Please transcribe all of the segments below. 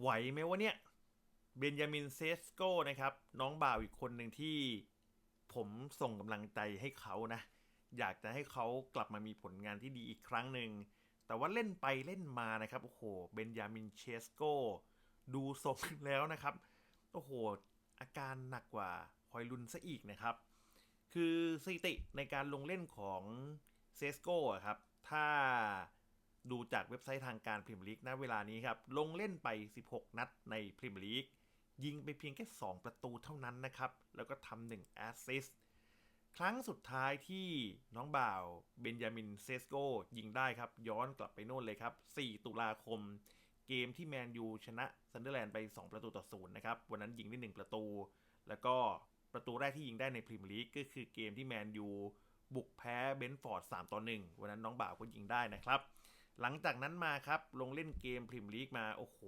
ไหวไหมวะเนี่ย เบนยามินเซสโกนะครับ น้องบ่าวอีกคนหนึ่งที่ผมส่งกำลังใจให้เขานะ อยากจะให้เขากลับมามีผลงานที่ดีอีกครั้งหนึ่ง แต่ว่าเล่นไปเล่นมานะครับ โอ้โห เบนยามินเชสโกดูทรงแล้วนะครับ โอ้โห อาการหนักกว่าฮอยลุนซะอีกนะครับ คือสถิติในการลงเล่นของเซสโกครับ ถ้า ดูจากเว็บไซต์ทางการพรีเมียร์ลีกณเวลานี้ครับ ลงเล่นไป 16 นัดในพรีเมียร์ลีกยิงไปเพียงแค่ 2 ประตูเท่านั้นนะครับ แล้วก็ทำหนึ่งแอสซิสต์ครั้งสุดท้ายที่น้องบ่าวเบนยามินเซสโกยิงได้ครับ ย้อนกลับไปโน่นเลยครับ 4 ตุลาคม เกมที่แมนยูชนะซันเดอร์แลนด์ไป 2 ประตูต่อศูนย์นะครับ วันนั้นยิงได้ 1 ประตู แล้วก็ประตูแรกที่ยิงได้ในพรีเมียร์ลีกก็คือเกมที่แมนยูบุกแพ้เบนฟอร์ด 3 ต่อ 1 วันนั้นน้องบ่าวก็ยิงได้นะครับ หลังจากนั้นมาครับ ลงเล่นเกมพรีมลีกมา โอ้โห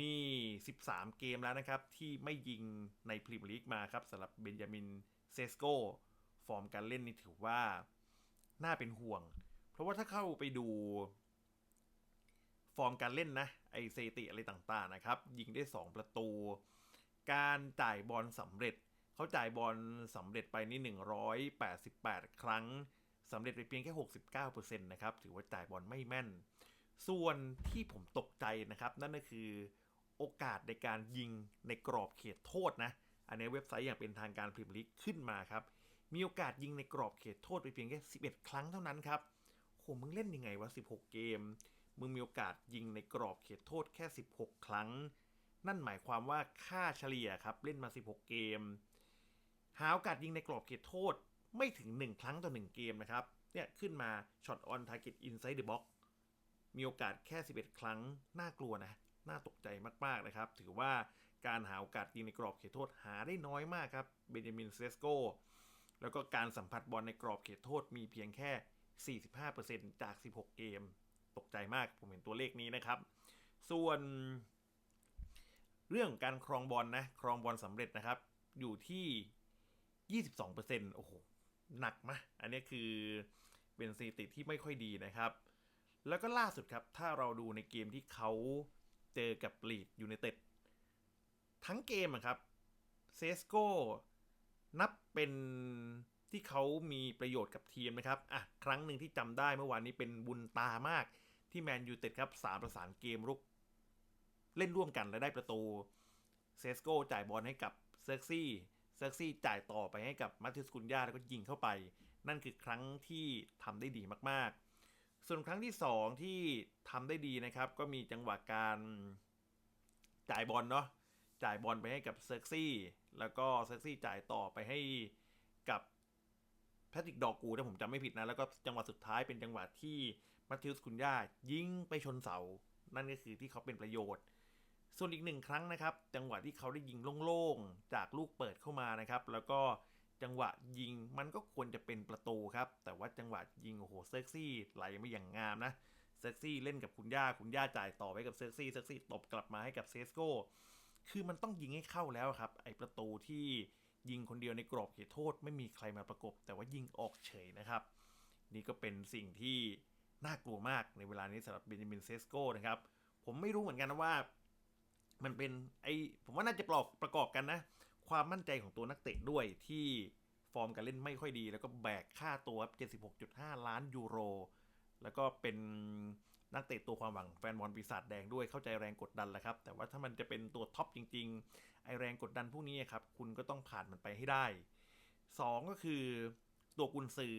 นี่ 13 เกมแล้วนะครับ ที่ไม่ยิงในพรีมลีกมาครับสำหรับเบนจามินเซสโกฟอร์มการเล่นนี่ถือว่า น่าเป็นห่วง เพราะว่าถ้าเข้าไปดูฟอร์มการเล่นนะ ไอเซติอะไรต่างๆนะครับ ยิงได้ 2 ประตู การจ่ายบอลสำเร็จ เขาจ่ายบอลสำเร็จไปนี่ 188 ครั้ง สำเร็จไปเพียงแค่ 69%นะครับ ถือว่าจ่ายบอลไม่แม่น ส่วนที่ผมตกใจนะครับ นั่นก็คือโอกาสในการยิงในกรอบเขตโทษนะ อันนี้เว็บไซต์อย่างเป็นทางการพรีเมียร์ลีกขึ้นมาครับ มีโอกาสยิงในกรอบเขตโทษไปเพียงแค่ 11 ครั้งเท่านั้นครับโหมึงเล่นยังไงวะ 16 เกม มึงมีโอกาสยิงในกรอบเขตโทษแค่ 16 ครั้ง นั่นหมายความว่าค่าเฉลี่ยครับเล่นมา 16 เกม หาโอกาสยิงในกรอบเขตโทษ ไม่ถึง 1 ครั้งต่อ 1 เกมนะครับ เนี่ยขึ้นมาช็อตออนทาร์เก็ตอินไซด์เดอะบ็อกมีโอกาสแค่ 11 ครั้ง น่ากลัวนะ น่าตกใจมากๆนะครับ ถือว่าการหาโอกาสยิงในกรอบเขตโทษหาได้น้อยมากครับเบนจามินเซสโกแล้วก็การสัมผัสบอลในกรอบเขตโทษมีเพียงแค่ 45%จาก 16 เกม ตกใจมากผมเห็นตัวเลขนี้นะครับ ส่วน เรื่องการครองบอลนะครองบอลสำเร็จนะครับ อยู่ที่ 22%โอ้โห หนักมะอันนี้คือเป็นสถิติที่ไม่ค่อยดีนะครับ แล้วก็ล่าสุดครับ ถ้าเราดูในเกมที่เขาเจอกับลีดยูไนเต็ดทั้งเกมครับเซสโกนับเป็นที่เขามีประโยชน์กับทีมนะครับ อะ ครั้งหนึ่งที่จำได้เมื่อวานนี้เป็นบุญตามากที่แมนยูเต็ดครับสามประสานเกมรุก เล่นร่วมกันและได้ประตูเซสโกจ่ายบอลให้กับเซร์กซี่ เซอร์ซี่จ่ายต่อไปให้กับมัตติสกุนยาแล้วก็ยิงเข้าไป นั่นคือครั้งที่ทำได้ดีมากๆ ส่วนครั้งที่ 2 ที่ทำได้ดีนะครับ ก็มีจังหวะการจ่ายบอลเนาะจ่ายบอลไปให้กับเซอร์ซี่แล้วก็เซอร์ซี่จ่ายต่อไปให้กับแพทริกดอกูถ้าผมจำไม่ผิดนะ แล้วก็จังหวะสุดท้ายเป็นจังหวะที่มัตติสกุนยายิงไปชนเสา นั่นก็คือที่เขาเป็นประโยชน์ ส่วนอีกหนึ่งครั้งนะครับ จังหวะที่เขาได้ยิงโล่งๆ จากลูกเปิดเข้ามานะครับ แล้วก็จังหวะยิงมันก็ควรจะเป็นประตูครับ แต่ว่าจังหวะยิงโอ้โหเซ็กซี่ไหลไม่อย่างงามนะเซ็กซี่เล่นกับคุณย่าคุณย่าจ่ายต่อไปกับเซ็กซี่เซ็กซี่ตบกลับมาให้กับเซสโกคือมันต้องยิงให้เข้าแล้วครับ ไอประตูที่ยิงคนเดียวในกรอบเขตโทษ ไม่มีใครมาประกบ แต่ว่ายิงออกเฉยนะครับ นี่ก็เป็นสิ่งที่น่ากลัวมากในเวลานี้สำหรับเบนจามินเซสโกนะครับผมไม่รู้เหมือนกันนะว่า มันเป็นไอผมว่าน่าจะประกอบประกอบกันนะ ความมั่นใจของตัวนักเตะด้วยที่ฟอร์มการเล่นไม่ค่อยดี แล้วก็แบกค่าตัว76.5 ล้านยูโร แล้วก็เป็นนักเตะตัวความหวังแฟนบอลปีศาจแดงด้วยเข้าใจแรงกดดันแหละครับ แต่ว่าถ้ามันจะเป็นตัวท็อปจริง ๆ ไอแรงกดดันพวกนี้ครับ คุณก็ต้องผ่านมันไปให้ได้ 2 ก็คือตัวกุนซือ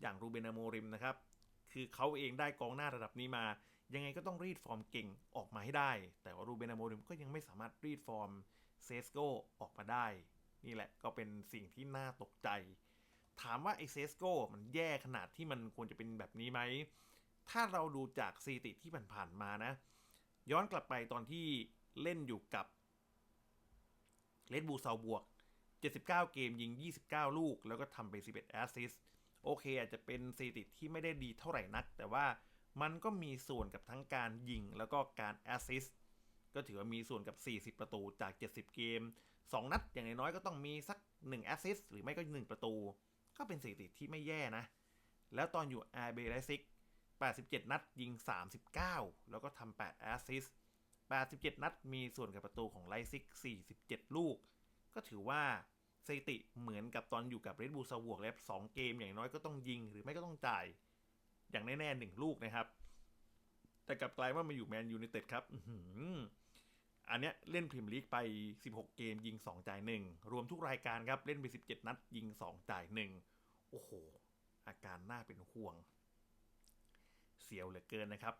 อย่างรูเบนอโมริมนะครับ คือเขาเองได้กองหน้าระดับนี้มา ยังไงก็ต้องรีดฟอร์มเก่งออกมาให้ได้ แต่ว่ารูเบนอโมริมก็ยังไม่สามารถรีดฟอร์มเซสโกออกมาได้ นี่แหละก็เป็นสิ่งที่น่าตกใจ ถามว่าไอเซสโกมันแย่ขนาดที่มันควรจะเป็นแบบนี้ไหม ถ้าเราดูจากสถิติที่ผ่านๆมานะ ย้อนกลับไปตอนที่เล่นอยู่กับเลดบูซาบวก 79 เกมยิง 29 ลูก แล้วก็ทำไป 11 แอสซิสโอเคอาจจะเป็นสถิติที่ไม่ได้ดีเท่าไหร่นัก แต่ว่า มันก็มีส่วนกับทั้งการยิงแล้วก็การแอสซิสก็ถือว่ามีส่วนกับ 40 ประตูจาก 70 เกม 2 นัดอย่างน้อยก็ต้องมีสัก1แอสซิสหรือไม่ก็ 1 ประตู ก็เป็นสถิติที่ไม่แย่นะ แล้วตอนอยู่ RB Leipzig 87 นัดยิง 39 แล้วก็ทำ8แอสซิส87 นัดมีส่วนกับประตูของไลซิก 47 ลูก ก็ถือว่าสถิติเหมือนกับตอนอยู่กับเรดบูลซาวกแล้วสองเกมอย่างน้อยก็ต้องยิงหรือไม่ก็ต้องจ่าย อย่างแน่ๆหนึ่งลูกนะครับ แต่กลับกลายว่ามาอยู่แมนยูไนเต็ดครับอันเนี้ยเล่นพรีเมียร์ลีกไป 16 เกมยิง 2 จ่าย 1 รวมทุกรายการครับ เล่นไป 17 นัด ยิง 2 จ่าย 1 โอ้โห อาการน่าเป็นห่วง เสียวเหลือเกินนะครับ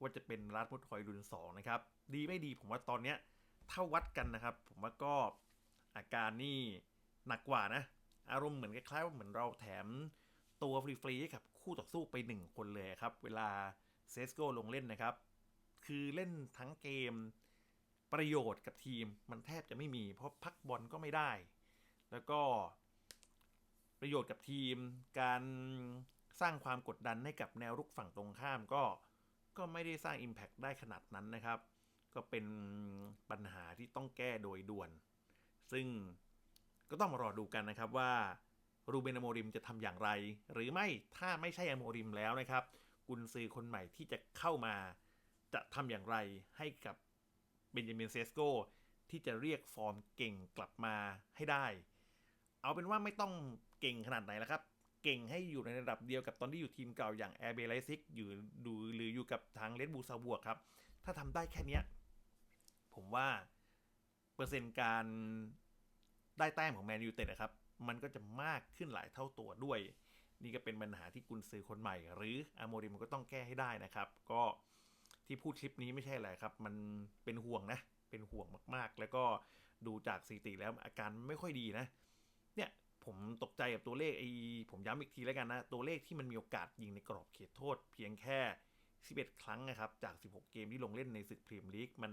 ว่าจะเป็นรัดมุดฮอยรุนสองนะครับ ดีไม่ดีผมว่าตอนเนี้ยถ้าวัดกันนะครับ ผมว่าก็อาการนี่หนักกว่านะ อารมณ์เหมือนคล้ายๆว่าเหมือนเราแถมตัวฟรีๆให้กับ คู่ต่อสู้ไปหนึ่งคนเลยครับ เวลาเซสโกลงเล่นนะครับ คือเล่นทั้งเกมประโยชน์กับทีมมันแทบจะไม่มี เพราะพักบอลก็ไม่ได้ แล้วก็ประโยชน์กับทีม การสร้างความกดดันให้กับแนวรุกฝั่งตรงข้ามก็ก็ไม่ได้สร้าง Impact ได้ขนาดนั้นนะครับ ก็เป็นปัญหาที่ต้องแก้โดยด่วน ซึ่งก็ต้องมารอดูกันนะครับว่า รูเบนอโมริมจะทำอย่างไร หรือไม่ถ้าไม่ใช่อโมริมแล้วนะครับ กุนซือคนใหม่ที่จะเข้ามาจะทำอย่างไรให้กับเบนจามินเซสโกที่จะเรียกฟอร์มเก่งกลับมาให้ได้ เอาเป็นว่าไม่ต้องเก่งขนาดไหนแล้วครับ เก่งให้อยู่ในระดับเดียวกับตอนที่อยู่ทีมเก่าอย่างแอร์เบลซิกอยู่ดูหรืออยู่กับทางเลดบูซาบวกครับ ถ้าทำได้แค่เนี้ผมว่าเปอร์เซ็นต์การได้แต้มของแมนยูเต็ดนะครับ มันก็จะมากขึ้นหลายเท่าตัวด้วย นี่ก็เป็นปัญหาที่กุนซือคนใหม่ หรืออาโมริมก็ต้องแก้ให้ได้นะครับ ก็ที่พูดคลิปนี้ไม่ใช่อะไรครับ มันเป็นห่วงนะ เป็นห่วงมากๆ แล้วก็ดูจากสถิติแล้วอาการไม่ค่อยดีนะ เนี่ยผมตกใจกับตัวเลขไอ้ผมย้ำอีกทีแล้วกันนะ ตัวเลขที่มันมีโอกาสยิงในกรอบเขตโทษ เพียงแค่ 11 ครั้งนะครับ จาก 16 เกมที่ลงเล่นในศึกพรีเมียร์ลีกมัน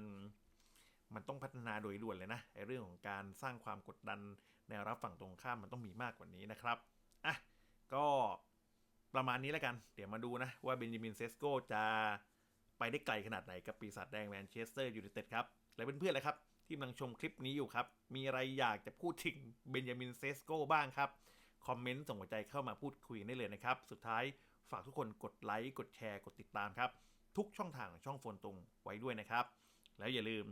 มันต้องพัฒนาโดยด่วนเลยนะไอ้เรื่องของการสร้างความกดดัน แนวรับฝั่งตรงข้ามมันต้องมีมากกว่านี้นะครับอะก็ประมาณนี้แล้วกัน เดี๋ยวมาดูนะว่าเบนจามินเซสโกจะไปได้ไกลขนาดไหนกับปีศาจแดงแมนเชสเตอร์ยูไนเต็ดครับ และเพื่อนๆเลยครับ ที่กำลังชมคลิปนี้อยู่ครับ มีอะไรอยากจะพูดถึงเบนจามินเซสโกบ้างครับ คอมเมนต์ส่งหัวใจเข้ามาพูดคุยได้เลยนะครับ สุดท้ายฝากทุกคนกดไลค์ กดแชร์ กดติดตามครับ ทุกช่องทางช่องโฟนตรงไว้ด้วยนะครับ แล้วอย่าลืม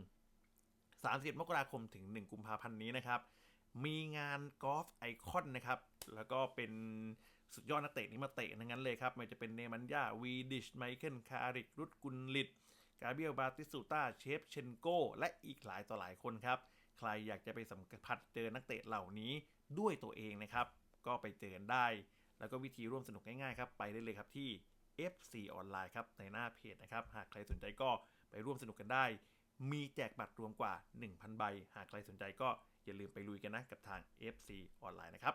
31มกราคมถึง 1 กุมภาพันธ์นี้นะครับ มีงานกอล์ฟไอคอนนะครับ แล้วก็เป็นสุดยอดนักเตะนี้มาเตะทั้งนั้นเลยครับ ไม่จะเป็นเนมันยาวีดิชไมเคิลคาริกรุดกุลลิตกาเบียลบาติสตูต้าเชฟเชนโกและอีกหลายต่อหลายคนครับ ใครอยากจะไปสัมผัสเจอนักเตะเหล่านี้ด้วยตัวเองนะครับ ก็ไปเจอกันได้ แล้วก็วิธีร่วมสนุกง่ายๆครับ ไปได้เลยครับที่ FC ออนไลน์ครับในหน้าเพจนะครับ หากใครสนใจก็ไปร่วมสนุกกันได้ มีแจกบัตรรวมกว่า 1,000 ใบ หากใครสนใจก็ อย่าลืมไปลุยกันนะกับทาง FC ออนไลน์นะครับ